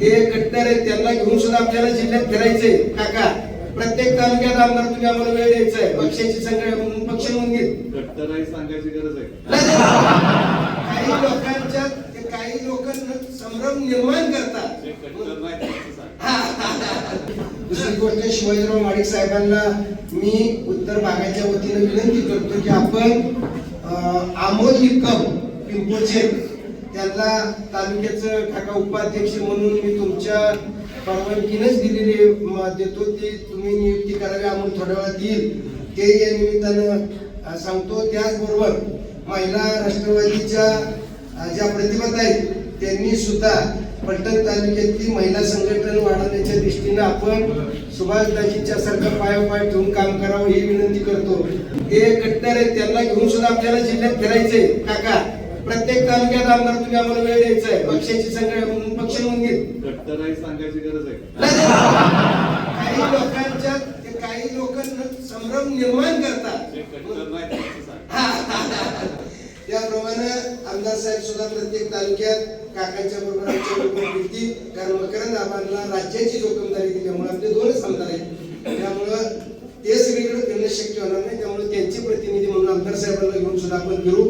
हे कट्टर आहेत त्यांना घेऊन सुद्धा आपल्याला जिल्ह्यात फिरायचंय. काका प्रत्येक तालुक्यात आमदार तुम्ही आम्हाला वेळ द्यायचा आहे पक्षाची संघ पक्ष म्हणून घेत कट्टराई सांगायची गरज आहे. काही लोकांच्या काही लोक संभ्रम निर्माण करतात. कट्टर दुसरी गोष्ट शिवाजीराव माडिक साहेबांना मी उत्तर भागाच्या वतीने विनंती करतो की आपण आमोद निकम पिंपोचे त्यांना तालुक्याचं काका उपाध्यक्ष म्हणून मी तुमच्या परवानगीनेच दिलेली म, देतो. ती तुम्ही नियुक्ती करावी आम्हाला थोड्या वेळात येईल ते या निमित्तानं सांगतो. त्याचबरोबर महिला राष्ट्रवादीच्या ज्या प्रतिभा आहेत त्यांनी सुद्धा पलटण तालुक्यातली महिला संघटन वाढवण्याच्या दृष्टीनं आपण सुभाषदाजींच्या सारखं पायोपाय ठेवून काम करावं ही विनंती करतो. हे कट्टर आहेत त्यांना घेऊन सुद्धा आपल्याला जिल्ह्यात फिरायचंय. काका प्रत्येक तालुक्यात आमदार तुम्ही आम्हाला वेळ द्यायचा आहे पक्षाची संघ पक्ष म्हणून घेत सांगायची गरज आहे. काही लोकांच्या ते काही लोक संभ्रम निर्माण करतात. त्याप्रमाणे आमदार साहेब सुद्धा प्रत्येक तालुक्यात काकांच्या बरोबर आमच्या कारण मकरंद आबांना राज्याची जोखमदारी दिल्यामुळे आपले दोनच आमदार आहेत. त्यामुळं ते सगळीकडे फिरणं शक्य होणार नाही. त्यामुळे त्यांचे प्रतिनिधी म्हणून आमदार साहेबांना घेऊन सुद्धा आपण फिरू.